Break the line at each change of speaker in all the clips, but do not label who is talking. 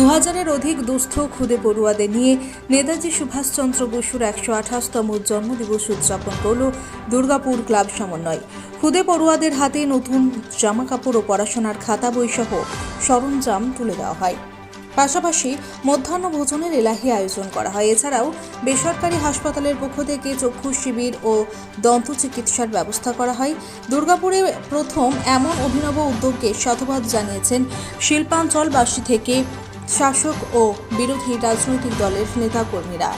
দু হাজারের অধিক দুস্থ খুদে পড়ুয়াদের নিয়ে নেতাজি সুভাষচন্দ্র বসুর একশো আঠাশতম জন্মদিবস উদযাপন করল দুর্গাপুর ক্লাব সমন্বয়। খুদে পড়ুয়াদের হাতে নতুন জামাকাপড় ও পড়াশোনার খাতা বই সহ সরঞ্জাম তুলে দেওয়া হয়। পাশাপাশি মধ্যাহ্ন ভোজনের এলাহি আয়োজন করা হয়। এছাড়াও বেসরকারি হাসপাতালের পক্ষ থেকে চক্ষু শিবির ও দন্ত চিকিৎসার ব্যবস্থা করা হয়। দুর্গাপুরে প্রথম এমন অভিনব উদ্যোগকে সাধুবাদ জানিয়েছেন শিল্পাঞ্চলবাসী থেকে শাসক ও বিরোধী রাজনৈতিক দলের নেতাকর্মীরা।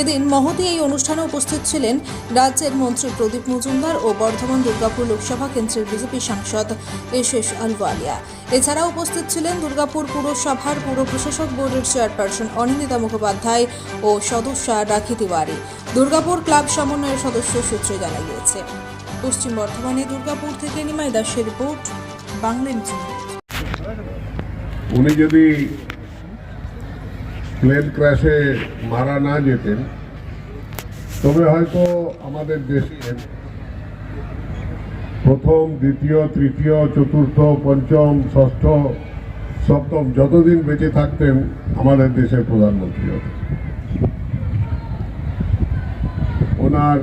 এদিন মহতি এই অনুষ্ঠানে উপস্থিত ছিলেন রাজ্যের মন্ত্রী প্রদীপ মজুমদার ও বর্ধমান দুর্গাপুর লোকসভা কেন্দ্রের বিজেপি সাংসদ এস এস আলওয়ালিয়া এছাড়াও উপস্থিত ছিলেন দুর্গাপুর পুরসভার পুর প্রশাসক বোর্ডের চেয়ারপারসন অনিন্দিতা মুখোপাধ্যায় ও সদস্যা রাখি তিওয়ারি। দুর্গাপুর ক্লাব সমন্বয়ের সদস্য সূত্রে জানা গিয়েছে। পশ্চিম বর্ধমানে দুর্গাপুর থেকে নিমাই দাসের রিপোর্ট, বাংলা
উনি যদি প্লেন ক্র্যাশে মারা না যেতেন, তবে হয়তো আমাদের দেশে প্রথম, দ্বিতীয়, তৃতীয়, চতুর্থ, পঞ্চম, ষষ্ঠ, সপ্তম যতদিন বেঁচে থাকতেন আমাদের দেশের প্রধানমন্ত্রী ওনার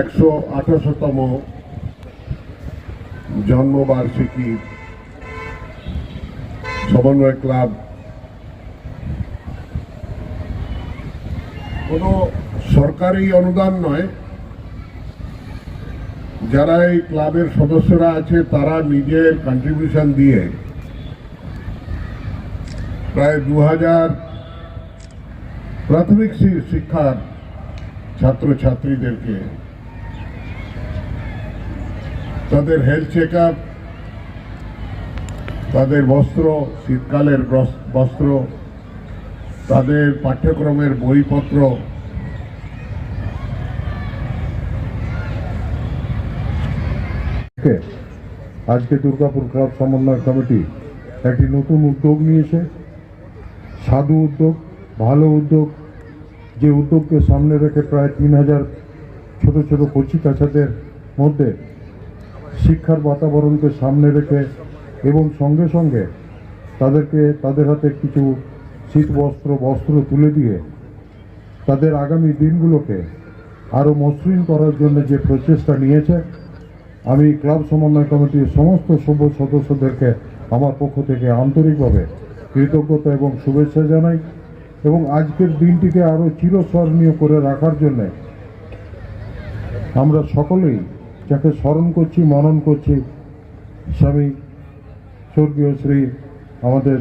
একশো আঠাশোতম জন্মবার্ষিকী সমন্বয় ক্লাব কোনো সরকারি অনুদান নয়। যারা এই ক্লাবের সদস্যরা আছে, তারা নিজের কন্ট্রিবিউশন দিয়ে প্রায় দু হাজার প্রাথমিক শিক্ষার ছাত্রছাত্রীদেরকে তাদের হেলথ চেক তাদের বস্ত্র, শীতকালের বস- বস্ত্র তাদের পাঠ্যক্রমের বইপত্র
আজকে দুর্গাপুর ক্লাব সমন্বয় কমিটি একটি নতুন উদ্যোগ নিয়েছে। সাধু উদ্যোগ, ভালো উদ্যোগ, যে উদ্যোগকে সামনে রেখে প্রায় তিন হাজার ছোটো ছোটো কচি কাছাদের মধ্যে শিক্ষার বাতাবরণকে সামনে রেখে এবং সঙ্গে সঙ্গে তাদেরকে, তাদের হাতে কিছু শীত বস্ত্র বস্ত্র তুলে দিয়ে তাদের আগামী দিনগুলোকে আরও মসৃণ করার জন্য যে প্রচেষ্টা নিয়েছে, আমি ক্লাব সমন্বয় কমিটির সমস্ত সভ্য সদস্যদেরকে আমার পক্ষ থেকে আন্তরিকভাবে কৃতজ্ঞতা এবং শুভেচ্ছা জানাই এবং আজকের দিনটিকে আরও চিরস্মরণীয় করে রাখার জন্যে আমরা সকলেই যাকে স্মরণ করছি, মনন করছি, স্বামী, স্বর্গীয় শ্রী আমাদের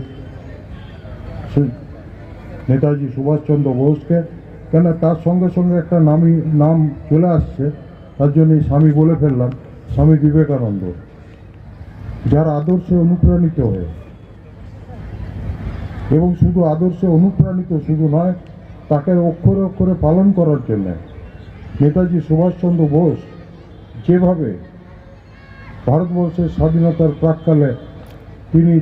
নেতাজি সুভাষচন্দ্র বোসকে। কেন তার সঙ্গে সঙ্গে একটা নামই নাম চলে আসছে, তার জন্যই স্বামী বলে ফেললাম, স্বামী বিবেকানন্দ, যার আদর্শে অনুপ্রাণিত হয়ে। এবং শুধু আদর্শে অনুপ্রাণিত শুধু নয়, তাকে অক্ষরে অক্ষরে পালন করার জন্য নেতাজি সুভাষচন্দ্র বোস যেভাবে ভারতবর্ষের স্বাধীনতার প্রাককালে তিনি